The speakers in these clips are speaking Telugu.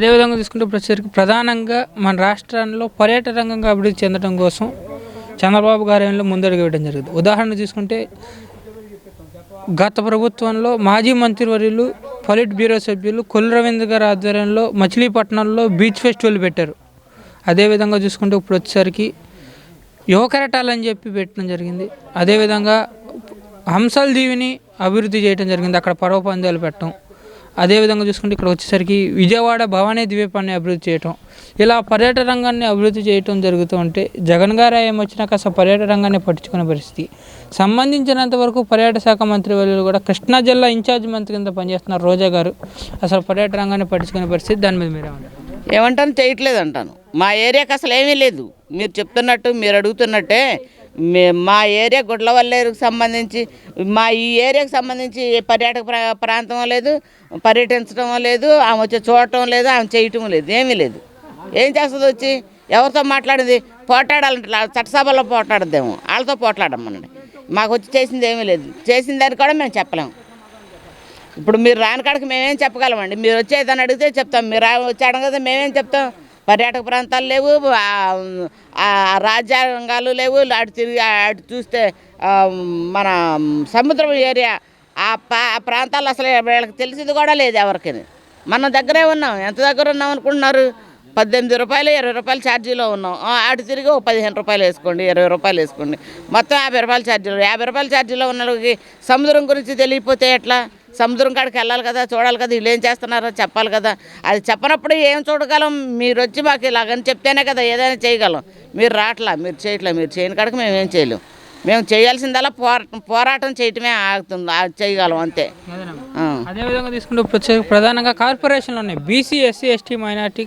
అదేవిధంగా తీసుకుంటే ప్రతి ప్రధానంగా మన రాష్ట్రంలో పర్యాటక రంగంగా అభివృద్ధి చెందడం కోసం చంద్రబాబు గారి ముందడుగు వేయడం జరిగింది. ఉదాహరణ తీసుకుంటే గత ప్రభుత్వంలో మాజీ మంత్రివర్యులు పొలిట్ బ్యూరో సభ్యులు కొల్లు రవీంద్ర గారి ఆధ్వర్యంలో మచిలీపట్నంలో బీచ్ ఫెస్టివల్ పెట్టారు. అదేవిధంగా చూసుకుంటే ఇప్పుడు వచ్చేసరికి యువకరటాలు అని చెప్పి పెట్టడం జరిగింది. అదేవిధంగా హంసల దీవిని అభివృద్ధి చేయడం జరిగింది. అక్కడ పర్వపందాలు పెట్టడం. అదేవిధంగా చూసుకుంటే ఇక్కడ వచ్చేసరికి విజయవాడ భవానీ ద్వీపాన్ని అభివృద్ధి చేయటం. ఇలా పర్యాటక రంగాన్ని అభివృద్ధి చేయటం జరుగుతూ ఉంటే జగన్ గారు ఏమొచ్చినాక అసలు పర్యాటక రంగాన్ని పట్టించుకునే పరిస్థితి. సంబంధించినంత వరకు పర్యాటక శాఖ మంత్రి వాళ్ళు కూడా కృష్ణా జిల్లా ఇన్ఛార్జ్ మంత్రి కింద పనిచేస్తున్నారు రోజా గారు. అసలు పర్యాటక రంగాన్ని పట్టించుకునే పరిస్థితి దాని మీద మీరేమంటారు ఏమంటాను? చేయట్లేదు అంటాను. మా ఏరియాకి అసలు ఏమీ లేదు. మీరు చెప్తున్నట్టు మీరు అడుగుతున్నట్టే మా ఏరియా గుడ్లవల్లేరుకు సంబంధించి మా ఈ ఏరియాకి సంబంధించి పర్యాటక ప్రా- ప్రాంతం లేదు పర్యటించడం లేదు ఆమె వచ్చి చూడటం లేదు ఆమె చేయటం లేదు ఏమీ లేదు. ఏం చేస్తుంది వచ్చి? ఎవరితో మాట్లాడింది? పోట్లాడాలంటే చట్టసభలో పోట్లాడదేమో వాళ్ళతో పోట్లాడమనండి. మాకు వచ్చి చేసింది ఏమీ లేదు. చేసిన దాన్ని కూడా మేము చెప్పలేము ఇప్పుడు మీరు రాని కాడికి మేమేం చెప్పగలమండి? మీరు వచ్చి ఏదైనా అడిగితే చెప్తాం. మీరు రా- కదా మేమేం చెప్తాం? పర్యాటక ప్రాంతాలు లేవు రాజ్యాంగాలు లేవు. అటు తిరిగి అటు చూస్తే మన సముద్రం ఏరియా ఆ పా ఆ ప్రాంతాలు అసలు వీళ్ళకి తెలిసింది కూడా లేదు ఎవరికి. మనం దగ్గరే ఉన్నాం. ఎంత దగ్గర ఉన్నాం అనుకుంటున్నారు? పద్దెనిమిది రూపాయలు ఇరవై రూపాయలు ఛార్జీలో ఉన్నాం. ఆ, అటు తిరిగి ఒక పదిహేను రూపాయలు వేసుకోండి ఇరవై రూపాయలు వేసుకోండి. మొత్తం యాభై రూపాయలు ఛార్జీలు యాభై రూపాయలు ఛార్జీలో ఉన్న వాళ్ళకి సముద్రం గురించి తెలియకపోతే ఎట్లా? సముద్రం కాడికి వెళ్ళాలి కదా చూడాలి కదా వీళ్ళు ఏం చేస్తున్నారో చెప్పాలి కదా. అది చెప్పనప్పుడు ఏం చూడగలం? మీరు వచ్చి మాకు ఇలాగని చెప్తేనే కదా ఏదైనా చేయగలం. మీరు రావట్లా మీరు చేయట్లా మీరు చేయని కాడికి మేము ఏం చేయలేం. మేము చేయాల్సిందల్లా పోరా పోరాటం చేయటమే ఆగుతుంది ఆ చేయగలం అంతే. అదేవిధంగా తీసుకుంటే ప్రధానంగా కార్పొరేషన్లు ఉన్నాయి. బీసీ ఎస్సీ ఎస్టీ మైనార్టీ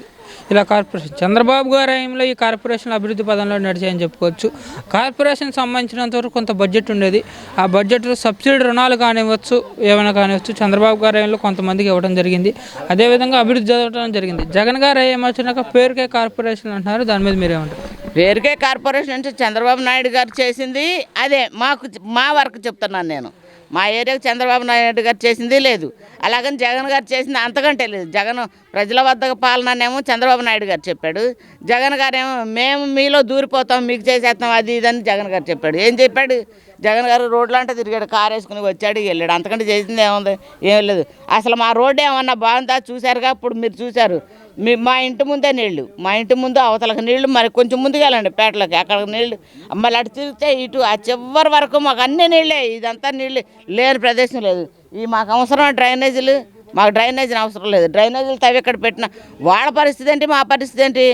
ఇలా కార్పొరేషన్. చంద్రబాబు గారి హయాంలో ఈ కార్పొరేషన్ అభివృద్ధి పదంలో నడిచాయని చెప్పుకోవచ్చు. కార్పొరేషన్ సంబంధించినంత వరకు కొంత బడ్జెట్ ఉండేది. ఆ బడ్జెట్ సబ్సిడీ రుణాలు కానివ్వచ్చు ఏమైనా కానివ్వచ్చు చంద్రబాబు గారి హయాంలో కొంతమందికి ఇవ్వడం జరిగింది. అదేవిధంగా అభివృద్ధి జరగడం జరిగింది. జగన్ గారు ఏమొచ్చినాక పేరుకే కార్పొరేషన్ అంటున్నారు. దాని మీద మీరేమంటారు? వేరుకే కార్పొరేషన్ అంటే చంద్రబాబు నాయుడు గారు చేసింది అదే మాకు మా వరకు చెప్తున్నాను నేను. మా ఏరియాకు చంద్రబాబు నాయుడు గారు చేసింది లేదు. అలాగని జగన్ గారు చేసింది అంతకంటే లేదు. జగన్ ప్రజల వద్ద పాలననేమో చంద్రబాబు నాయుడు గారు చెప్పాడు. జగన్ గారేమో మేము మీలో దూరిపోతాం మీకు చేసేస్తాం అది ఇది అని జగన్ గారు చెప్పాడు. ఏం చెప్పాడు? జగన్ గారు రోడ్లు అంటే తిరిగాడు కారు వేసుకుని వచ్చాడు వెళ్ళాడు. అంతకంటే చేసింది ఏముంది? ఏం లేదు. అసలు మా రోడ్డు ఏమన్నా బాగుందా? చూశారుగా? ఇప్పుడు మీరు చూశారు. మీ మా ఇంటి ముందే నీళ్ళు. మా ఇంటి ముందు అవతలకు నీళ్ళు మరి కొంచెం ముందుకు వెళ్ళండి పేటలోకి. అక్కడ నీళ్ళు. మళ్ళీ అటు తిరిగితే ఇటు ఆ చివరి వరకు మాకు అన్ని నీళ్ళే ఇదంతా నీళ్ళు లేని ప్రదేశం లేదు. ఈ మాకు అవసరం డ్రైనేజీలు మాకు డ్రైనేజీని అవసరం లేదు. డ్రైనేజీలు తవ్వి ఇక్కడ పెట్టిన? వాళ్ళ పరిస్థితి ఏంటి? మా పరిస్థితి ఏంటి?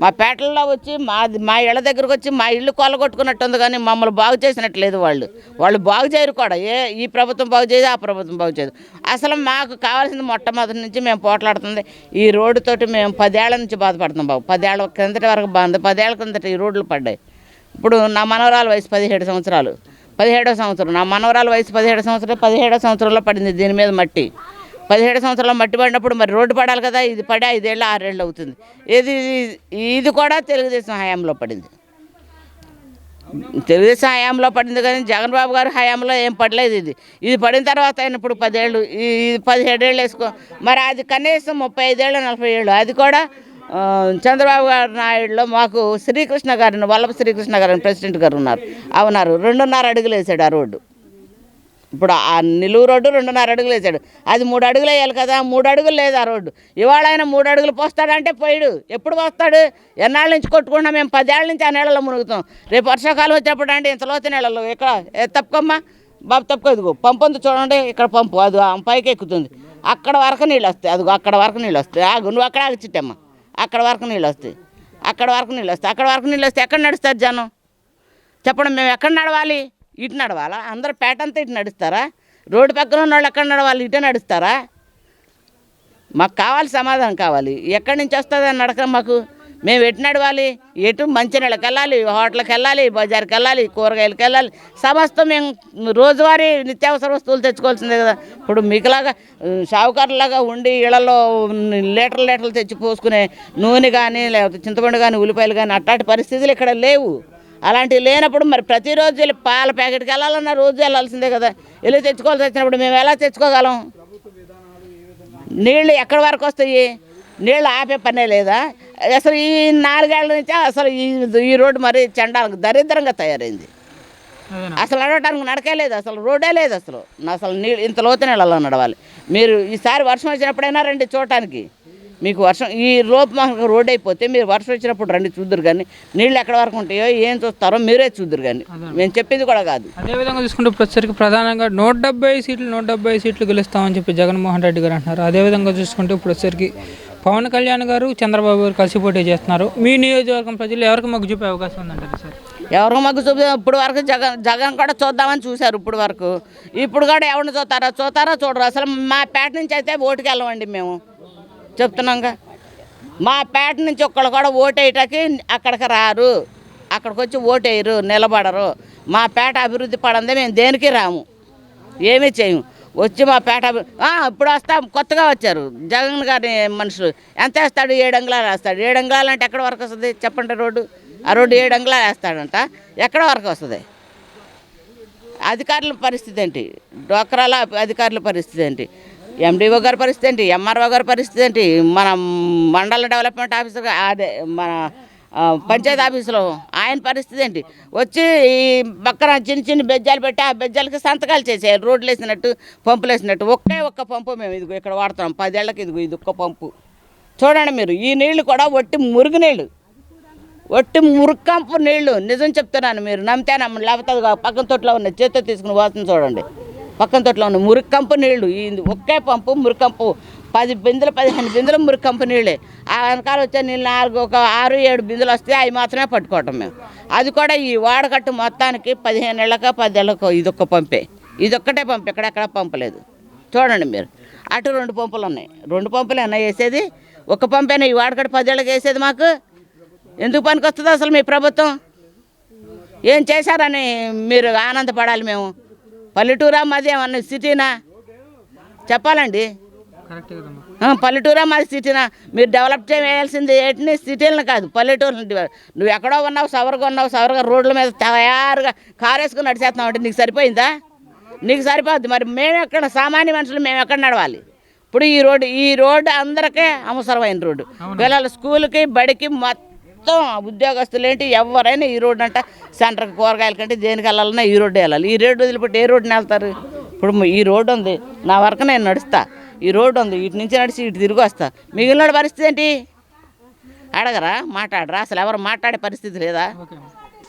మా పేటల్లో వచ్చి మా మా ఇళ్ళ దగ్గరకు వచ్చి మా ఇల్లు కొల్లగొట్టుకున్నట్టుంది కానీ మమ్మల్ని బాగు చేసినట్టు లేదు వాళ్ళు. వాళ్ళు బాగు చేయరు కూడా. ఏ ఈ ప్రభుత్వం బాగు చేయదు ఆ ప్రభుత్వం బాగు చేయదు. అసలు మాకు కావాల్సింది మొట్టమొదటి నుంచి మేము పోట్లాడుతుంది. ఈ రోడ్డుతోటి మేము పదేళ్ళ నుంచి బాధపడుతున్నాం బాబు. పదేళ్ళ కిందటి వరకు బాగుంది పదేళ్ళ కిందట ఈ రోడ్లు పడ్డాయి. ఇప్పుడు నా మనవరాల వయసు పదిహేడు సంవత్సరాలు. పదిహేడో సంవత్సరం. నా మనవరాల వయసు పదిహేడు సంవత్సరాలు పదిహేడో సంవత్సరంలో పడింది దీని మీద మట్టి. పదిహేడు సంవత్సరాలు మట్టి పడినప్పుడు మరి రోడ్డు పడాలి కదా ఇది పడి ఐదేళ్ళు ఆరేళ్ళు అవుతుంది. ఇది ఇది- కూడా తెలుగుదేశం హయాంలో పడింది. తెలుగుదేశం హయాంలో పడింది కానీ జగన్ బాబు హయాంలో ఏం పడలేదు ఇది. ఇది పడిన తర్వాత ఆయన ఇప్పుడు పదేళ్ళు ఈ ఇది పదిహేడేళ్ళు వేసుకో మరి అది కనీసం ముప్పై ఐదేళ్ళు నలభై ఏళ్ళు అది కూడా చంద్రబాబు గారి నాయుడులో మాకు శ్రీకృష్ణ గారిని వల్లభ శ్రీకృష్ణ గారిని ప్రెసిడెంట్ గారు ఉన్నారు అవునారు రెండున్నర అడుగులు వేసాడు ఆ రోడ్డు. ఇప్పుడు ఆ నిలువు రోడ్డు రెండున్నర అడుగులు వేసాడు. అది మూడు అడుగులు వేయాలి కదా మూడు అడుగులు లేదు ఆ రోడ్డు. ఇవాళ ఆయన మూడు అడుగులు పోస్తాడంటే పోయాడు. ఎప్పుడు పోస్తాడు? ఎన్నాళ్ళ నుంచి కొట్టుకున్నా మేము? పదేళ్ళ నుంచి ఆ నీళ్ళలో మునుగుతాం. రేపు వర్షాకాలం వచ్చేప్పుడు అంటే ఇంతలోత నీళ్ళలో ఇక్కడ ఏ తప్పుకోమ్మా. బాబు తప్పుకో ఇదిగో. పంపు ఉంది చూడండి ఇక్కడ పంపు. అది ఆ పైకి ఎక్కుతుంది. అక్కడ వరకు నీళ్ళు వస్తాయి. అదిగో అక్కడ వరకు నీళ్ళు వస్తాయి. ఆగు నువ్వు అక్కడ ఆగిచిట్టమ్మా అక్కడ వరకు నీళ్ళు వస్తాయి. అక్కడ వరకు నీళ్ళు వస్తాయి. అక్కడ వరకు నీళ్ళు వస్తే ఎక్కడ నడుస్తారు జనం? చెప్పండి మేము ఎక్కడ నడవాలి? ఇటు నడవాలా? అందరు పేట అంతా ఇటు నడుస్తారా? రోడ్డు పక్కన ఉన్న వాళ్ళు ఎక్కడ నడవాలి? ఇటే నడుస్తారా? మాకు కావాలి సమాధానం కావాలి. ఎక్కడి నుంచి వస్తుంది అని నడక మాకు? మేము ఎటు నడవాలి? ఎటు మంచినీళ్ళకి వెళ్ళాలి? హోటల్కి వెళ్ళాలి? బజార్కి వెళ్ళాలి? కూరగాయలకి వెళ్ళాలి? సమస్తం మేము రోజువారీ నిత్యావసర వస్తువులు తెచ్చుకోవాల్సిందే కదా. ఇప్పుడు మీకులాగా ఉమ్, షావుకారులాగా ఉండి ఇళ్ళలో లీటర్లు లీటర్లు తెచ్చి పోసుకునే నూనె కానీ లేకపోతే చింతపండు కానీ ఉల్లిపాయలు కానీ అట్లాంటి పరిస్థితులు ఇక్కడ లేవు. అలాంటివి లేనప్పుడు మరి ప్రతిరోజు వెళ్ళి పాల ప్యాకెట్కి వెళ్ళాలన్నా రోజు వెళ్ళాల్సిందే కదా. వెళ్ళి తెచ్చుకోవాల్సి వచ్చినప్పుడు మేము ఎలా తెచ్చుకోగలం? నీళ్ళు ఎక్కడి వరకు వస్తాయి? నీళ్ళు ఆపే పనే లేదా? అసలు ఈ నాలుగేళ్ళ నుంచి అసలు ఈ ఈ రోడ్డు మరి చండాలకు దరిద్రంగా తయారైంది. అసలు నడవటానికి నడకే లేదు అసలు రోడ్డే లేదు అసలు. అసలు నీళ్ళు ఇంత లోతు నీళ్ళలో నడవాలి. మీరు ఈసారి వర్షం వచ్చినప్పుడైనా రండి చూడటానికి. మీకు వర్షం ఈ లోపు మాకు రోడ్ అయిపోతే మీరు వర్షం వచ్చినప్పుడు రండి చూద్దరు కానీ నీళ్ళు ఎక్కడ వరకు ఉంటాయో ఏం చూస్తారో మీరే చూద్దరు కానీ. మేము చెప్పింది కూడా కాదు. అదేవిధంగా చూసుకుంటే వచ్చరికి ప్రధానంగా నూట డెబ్బై సీట్లు నూట డెబ్బై సీట్లు గెలుస్తామని చెప్పి జగన్మోహన్ రెడ్డి గారు అంటున్నారు. అదేవిధంగా చూసుకుంటే ఇప్పుడు పవన్ కళ్యాణ్ గారు చంద్రబాబు గారు కలిసి పోటీ చేస్తున్నారు. మీ నియోజకవర్గం ప్రజలు ఎవరికి మొగ్గు చూపే అవకాశం ఉందంటారు సార్? ఎవరు మాకు చూపి ఇప్పుడు వరకు జగన్ జగన్ కూడా చూద్దామని చూశారు ఇప్పుడు వరకు. ఇప్పుడు కూడా ఎవరిని చూస్తారా? చూస్తారా? చూడరు. అసలు మా పేట నుంచి అయితే ఓటుకి వెళ్ళమండి మేము. చెప్తున్నాంగా. మా పేట నుంచి ఒక్కళ్ళు కూడా ఓటు అక్కడికి రారు. అక్కడికి వచ్చి ఓటేయరు నిలబడరు. మా పేట అభివృద్ధి పడందే మేము దేనికి రాము? ఏమీ చేయము వచ్చి మా పేట అభి- ఇప్పుడు వస్తా కొత్తగా వచ్చారు. జగన్ గారి మనుషులు. ఎంత వేస్తాడు? ఏడు అంగుళాలు వేస్తాడు. ఏడు అంగుళాలు అంటే ఎక్కడ వరకు వస్తుంది? చెప్పండి రోడ్డు. ఆ రోడ్డు ఏడు అంగుళాలు వేస్తాడంట. ఎక్కడ వరకు వస్తుంది? అధికారుల పరిస్థితి ఏంటి? డోక్రాల అధికారుల పరిస్థితి ఏంటి? ఎండిఓ గారి పరిస్థితి ఏంటి? ఎంఆర్ఓ గారి పరిస్థితి ఏంటి? మన మండల డెవలప్మెంట్ ఆఫీసర్ అదే మన పంచాయతీ ఆఫీసులో ఆయన పరిస్థితి ఏంటి? వచ్చి ఈ పక్కన చిన్న చిన్న బెజ్జాలు పెట్టి ఆ బెజ్జాలకి సంతకాలు చేసేయాలి రోడ్లు వేసినట్టు పంపులు వేసినట్టు. ఒకే ఒక్క పంపు మేము ఇదిగో ఇక్కడ వాడుతున్నాం. పదేళ్ళకి ఇదిగో ఇది ఒక్క పంపు. చూడండి మీరు ఈ నీళ్ళు కూడా ఒట్టి మురుగు నీళ్ళు ఒట్టి మురుకంపు నీళ్ళు. నిజం చెప్తున్నాను మీరు నమ్మితే నమ్మ లేకపోతే పక్కన తోట్లో ఉన్న చేత్తో తీసుకుని వాసన చూడండి. పక్కన తోటలో ఉన్న మురుకంపు నీళ్ళు. ఈ ఒకే పంపు మురికంపు పది బిందెలు పదిహేను బిందెలు మురుకంపు నీళ్ళే ఆ వెనకాల వచ్చే నీళ్ళు నాలుగు ఒక ఆరు ఏడు బిందెలు వస్తే అవి మాత్రమే పట్టుకోవటం మేము. అది కూడా ఈ వాడకట్టు మొత్తానికి పదిహేను ఏళ్ళకో పదేళ్ళకో ఇదొక్క పంపే. ఇదొక్కటే పంపు ఎక్కడెక్కడ పంపలేదు చూడండి మీరు. అటు రెండు పంపులు ఉన్నాయి. రెండు పంపులు అయినా వేసేది? ఒక పంపేనా ఈ వాడకట్టు పదేళ్ళకి వేసేది మాకు? ఎందుకు పనికి వస్తుంది అసలు మీ ప్రభుత్వం? ఏం చేశారని మీరు ఆనందపడాలి మేము? పల్లెటూరా మాది ఏమన్నా సిటీనా? చెప్పాలండి. పల్లెటూరా మాది సిటీనా? మీరు డెవలప్ చేయాల్సింది ఏంటిని సిటీలను కాదు పల్లెటూరుని నువ్వు ఎక్కడో ఉన్నావు సవరగా ఉన్నావు సవరగా రోడ్ల మీద తయారుగా కారు వేసుకుని నడిచేస్తున్నావు అంటే నీకు సరిపోయిందా? నీకు సరిపోద్ది. మరి మేము ఎక్కడ సామాన్య మనుషులు మేము ఎక్కడ నడవాలి? ఇప్పుడు ఈ రోడ్డు ఈ రోడ్డు అందరికీ అవసరమైన రోడ్డు. పిల్లల స్కూల్కి బడికి మొత్తం మొత్తం ఉద్యోగస్తులు ఏంటి ఎవరైనా ఈ రోడ్డు అంట సెంటర్కి కూరగాయల కంటే దేనికి వెళ్ళాలన్నా ఈ రోడ్డు వెళ్ళాలి. ఈ రోడ్డు వదిలిపెట్టి ఏ రోడ్డుని వెళ్తారు? ఇప్పుడు ఈ రోడ్డు ఉంది. నా వరకు నేను నడుస్తా. ఈ రోడ్డు ఉంది. ఇటు నుంచి నడిచి ఇటు తిరిగి వస్తా. మిగిలిన పరిస్థితి ఏంటి? అడగరా? మాట్లాడరా? అసలు ఎవరు మాట్లాడే పరిస్థితి లేదా?